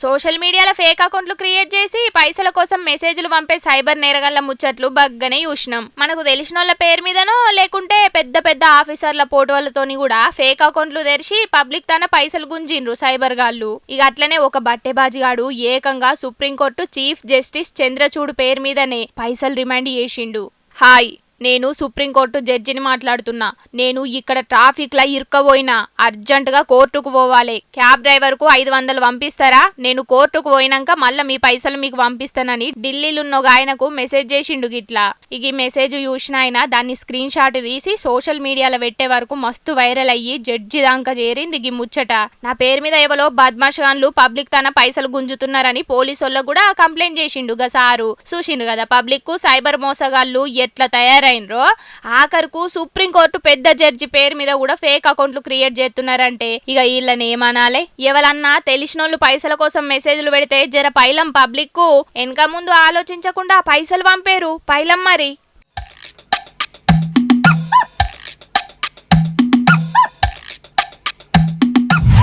Social మీడియాలో fake అకౌంట్లు create చేసి పైసల కోసం మెసేజ్లు పంపే సైబర్ నేరగాళ్ళ ముచ్చట్లు బగ్గనే చూసినాం. మనకు తెలిసిన వాళ్ళ పేరు మీదనో లేకుంటే పెద్ద పెద్ద ఆఫీసర్ల ఫోటోలతోని కూడా ఫేక్ అకౌంట్లు తెరిచి పబ్లిక్ తన పైసలు గుంజిండ్రు సైబర్ గాళ్ళు. ఇక అట్లనే ఒక బట్టెబాజిగాడు ఏకంగా సుప్రీంకోర్టు చీఫ్ జస్టిస్ చంద్రచూడ్ పేరు మీదనే పైసలు రిమైండ్ చేసిండు. హాయ్! నేను సుప్రీంకోర్టు జడ్జిని మాట్లాడుతున్నా. నేను ఇక్కడ ట్రాఫిక్లో ఇరుక్కబోయినా కోర్టుకు పోవాలి. క్యాబ్ డ్రైవర్కు ఐదు వందలు పంపిస్తారా? నేను కోర్టుకు పోయినాక మళ్ళీ మీ పైసలు మీకు పంపిస్తానని ఢిల్లీలో ఉన్న ఒక ఆయనకు మెసేజ్ చేసిండు గిట్లా. ఇక ఈ మెసేజ్ చూసిన ఆయన దాన్ని స్క్రీన్ షాట్ తీసి సోషల్ మీడియాలో పెట్టే వరకు మస్తు వైరల్ అయ్యి జడ్జి దాకా చేరింది గి ముచ్చట. నా పేరు మీద ఎవరో బద్మాషాన్లు పబ్లిక్ తన పైసలు గుంజుతున్నారని పోలీసు కూడా కంప్లైంట్ చేసిండు గా సారు. చూసిండు కదా పబ్లిక్కు సైబర్ మోసగాళ్ళు ఎట్లా తయారైనరో ఆఖరుకు సుప్రీంకోర్టు పెద్ద జడ్జి పేరు మీద కూడా ఫేక్ అకౌంట్లు క్రియేట్ చేస్తున్నారంటే ఇక వీళ్ళని ఏమనాలే? ఎవరన్నా తెలిసినోళ్ళు పైసల కోసం మెసేజ్లు పెడితే జర పైలం పబ్లిక్కు వెనక ముందు ఆలోచించకుండా పైసలు పంపేరు. పైలం మరి.